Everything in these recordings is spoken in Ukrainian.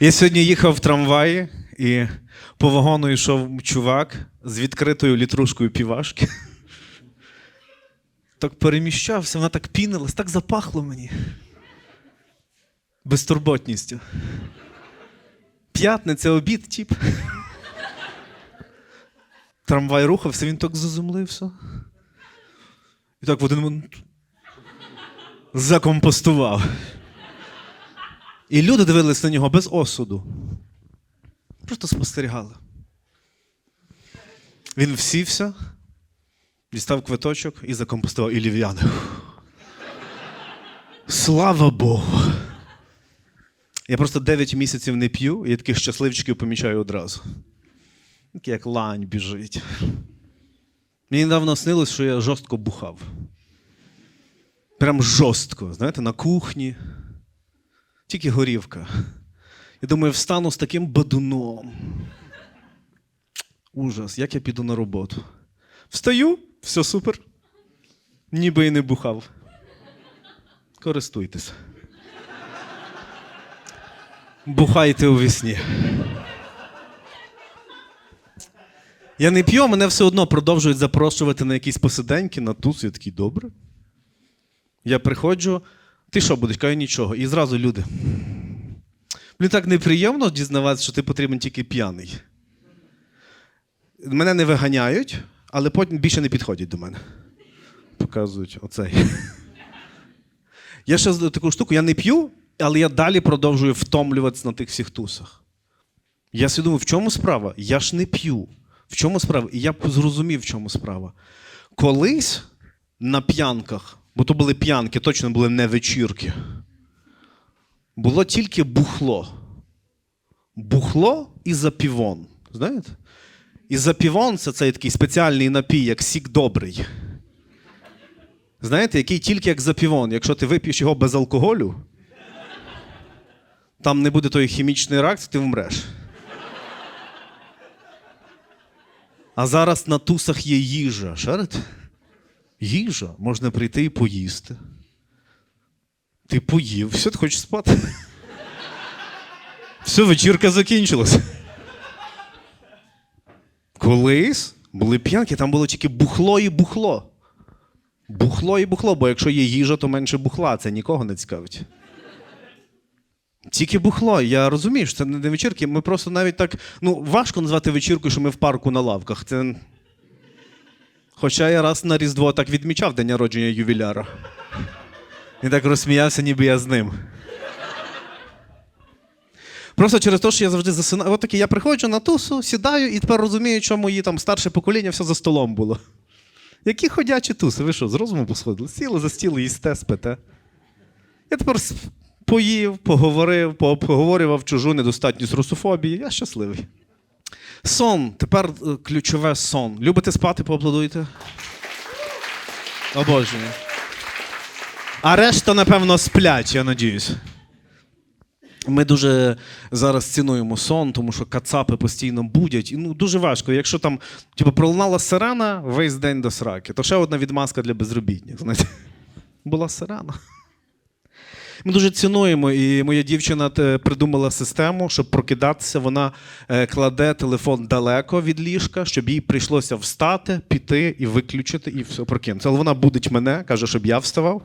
Я сьогодні їхав в трамваї, і по вагону йшов чувак з відкритою літрушкою півашки. Так переміщався, вона так пінилась, так запахло мені. Безтурботністю. П'ятниця, обід, тіп. Трамвай рухався, він так зазумлився. І так в один момент закомпостував. І люди дивились на нього без осуду. Просто спостерігали. Він всівся, дістав квиточок і закомпостував і лів'яни. Слава Богу! Я просто 9 місяців не п'ю, і таких щасливчиків помічаю одразу. Такий як лань біжить. Мені недавно снилось, що я жорстко бухав. Прям жорстко, знаєте, на кухні. Тільки горівка. Я думаю, встану з таким бадуном. Ужас, як я піду на роботу. Встаю, все супер. Ніби і не бухав. Користуйтесь. Бухайте у вісні. Я не п'ю, а мене все одно продовжують запрошувати на якісь посиденьки, на туз. Я такий, добре. Я приходжу, ти що будеш? Кажу, нічого. І зразу люди. Мені так неприємно дізнаватися, що ти потрібен тільки п'яний. Мене не виганяють, але потім більше не підходять до мене. Показують оцей. Я ще таку штуку, я не п'ю, але я далі продовжую втомлюватися на тих всіх тусах. Я собі в чому справа? Я ж не п'ю. В чому справа? І я зрозумів, в чому справа. Колись на п'янках, бо то були п'янки, точно були не вечірки, було тільки бухло. Бухло і запівон. Знаєте? І запівон це цей такий спеціальний напій, як сік добрий. Знаєте, який тільки як запівон. Якщо ти вип'єш його без алкоголю, там не буде тої хімічної реакції, ти вмреш. А зараз на тусах є їжа. Шарите? Їжа. Можна прийти і поїсти. Ти поїв, все, ти хочеш спати. Все, вечірка закінчилась. Колись були п'янки, там було тільки бухло і бухло. Бухло і бухло, бо якщо є їжа, то менше бухла. Це нікого не цікавить. Тільки бухло. Я розумію, що це не вечірки. Ми просто навіть так. Ну, важко назвати вечіркою, що ми в парку на лавках. Це... Хоча я раз на Різдво так відмічав день народження ювіляра. Він так розсміявся, ніби я з ним. Просто через те, що я завжди засинаю. От таки, я приходжу на тусу, сідаю і тепер розумію, чому мої там старше покоління все за столом було. Які ходячі туси? Ви що, з розуму посходили? Сіли за стіл, їсте, спите. Я тепер поїв, поговорив, пообговорював чужу недостатність русофобії. Я щасливий. Сон. Тепер е, ключове сон. Любите спати, поаплодуйте? Обожнюю. А решта, напевно, сплять, я надіюсь. Ми дуже зараз цінуємо сон, тому що кацапи постійно будять. І ну дуже важко. Якщо там типу, пролунала сирена весь день до сраки, то ще одна відмазка для безробітних. Знаєте, була сирена. Ми дуже цінуємо, і моя дівчина е, придумала систему, щоб прокидатися. Вона е, кладе телефон далеко від ліжка, щоб їй прийшлося встати, піти і виключити, і все прокинутися. Але вона будить мене, каже, щоб я вставав.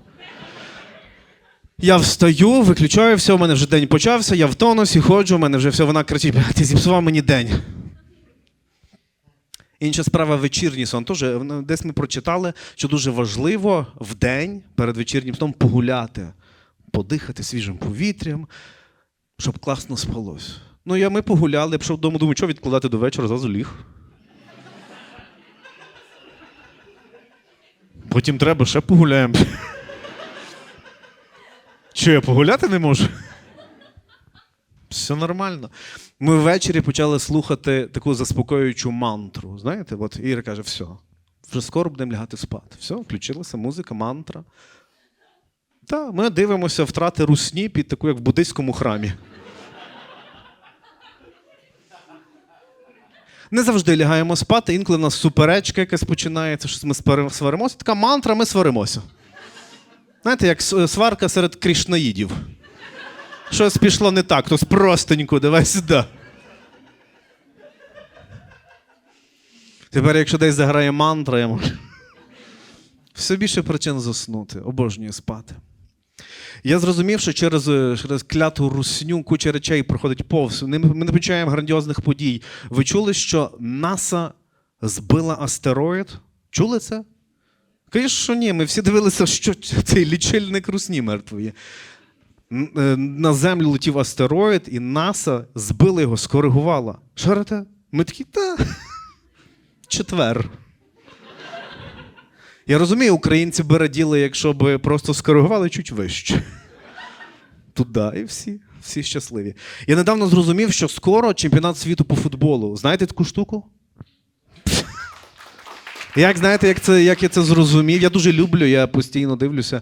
Я встаю, виключаю все, у мене вже день почався, я в тонусі, ходжу, у мене вже все, вона кричить, ти зіпсував мені день. Інша справа вечірній сон. Теж ну, десь ми прочитали, що дуже важливо в день перед вечірнім сном погуляти, подихати свіжим повітрям, щоб класно спалось. Ну, я ми погуляли, я пішов додому, думаю, що відкладати до вечора, зразу ліг. Потім треба ще погуляємо. Що, я погуляти не можу? Все нормально. Ми ввечері почали слухати таку заспокоюючу мантру. Знаєте, от Іра каже: все, вже скоро будемо лягати спати. Все, включилася музика, мантра. Так, ми дивимося втрати русні під таку, як в буддийському храмі. Не завжди лягаємо спати, інколи в нас суперечка якась починається, щось ми сваримося. Така мантра, ми сваримося. Знаєте, як сварка серед крішнаїдів. Щось пішло не так, хтось простенько, давай сюди. Тепер, якщо десь заграє мантра, я можу. Все більше причин заснути, обожнюю спати. Я зрозумів, що через, е, через кляту русню куча речей проходить повз. Ми не помічаємо грандіозних подій. Ви чули, що НАСА збила астероїд? Чули це? Кажеш, що ні, ми всі дивилися, що цей лічильник русні мертвої. Е, На землю летів астероїд, і НАСА збила його, скоригувала. Шарите? Ми такі, та. Четвер. Я розумію, українці би раділи, якщо б просто скоригували чуть вище. Туди, і всі, всі щасливі. Я недавно зрозумів, що скоро чемпіонат світу по футболу. Знаєте таку штуку? Як знаєте, як, це, як я це зрозумів? Я дуже люблю, я постійно дивлюся.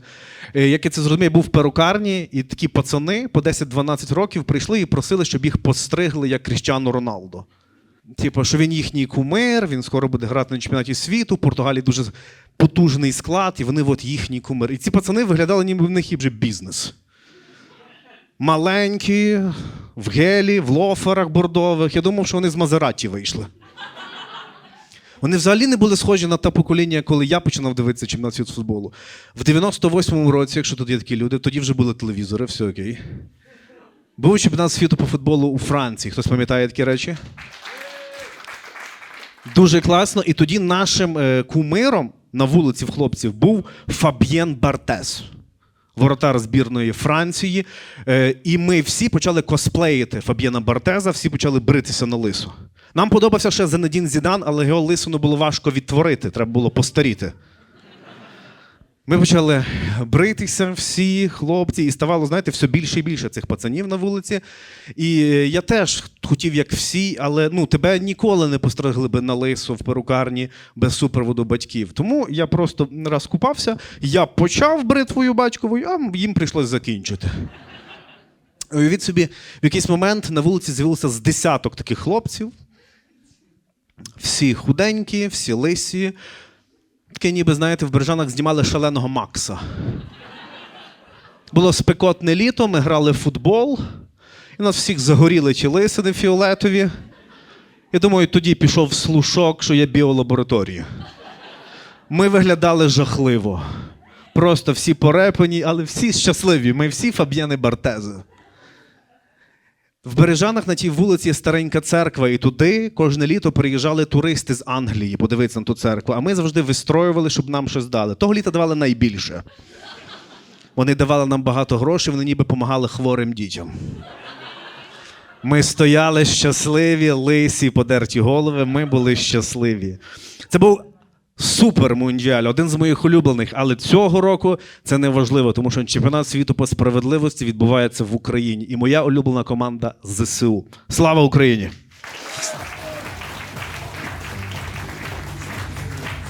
Е, Як я це зрозумів, я був в перукарні, і такі пацани по 10-12 років прийшли і просили, щоб їх постригли як Кріщану Роналдо. Типу, що він їхній кумир, він скоро буде грати на чемпіонаті світу. В Португалії дуже потужний склад, і вони от їхній кумир. І ці пацани виглядали, ніби в них є вже бізнес. Маленькі, в гелі, в лоферах бордових. Я думав, що вони з Мазераті вийшли. Вони взагалі не були схожі на те покоління, коли я починав дивитися чемпіонат світу футболу. В 98-му році, якщо тут є такі люди, тоді вже були телевізори, все окей. Був чемпіонат світу по футболу у Франції. Хтось пам'ятає такі речі? Дуже класно. І тоді нашим е, кумиром на вулиці в хлопців був Фаб'єн Бартес, воротар збірної Франції. Е, і ми всі почали косплеїти Фаб'єна Бартеза, всі почали бритися на лису. Нам подобався ще Зенедін Зідан, але його лисину було важко відтворити, треба було постаріти. Ми почали бритися всі хлопці, і ставало, знаєте, все більше і більше цих пацанів на вулиці. І е, я теж хотів, як всі, але ну, тебе ніколи не постригли би на лису в перукарні без супроводу батьків. Тому я просто раз купався, я почав бритвою батьковою, а їм прийшлось закінчити. Уявіть собі, в якийсь момент на вулиці з'явилося з десяток таких хлопців. Всі худенькі, всі лисі. Таке, ніби, знаєте, в Бережанах знімали шаленого Макса. Було спекотне літо, ми грали в футбол, і нас всіх загоріли ті лисини фіолетові. Я думаю, тоді пішов слушок, що є біолабораторія. Ми виглядали жахливо. Просто всі порепані, але всі щасливі. Ми всі Фаб'єни Бартези. В Бережанах на тій вулиці старенька церква, і туди кожне літо приїжджали туристи з Англії подивитися на ту церкву. А ми завжди вистроювали, щоб нам щось дали. Того літа давали найбільше. Вони давали нам багато грошей, вони ніби допомагали хворим дітям. Ми стояли щасливі, лисі, подерті голови. Ми були щасливі. Це був супер мундіаль, один з моїх улюблених. Але цього року це не важливо, тому що чемпіонат світу по справедливості відбувається в Україні. І моя улюблена команда ЗСУ. Слава Україні!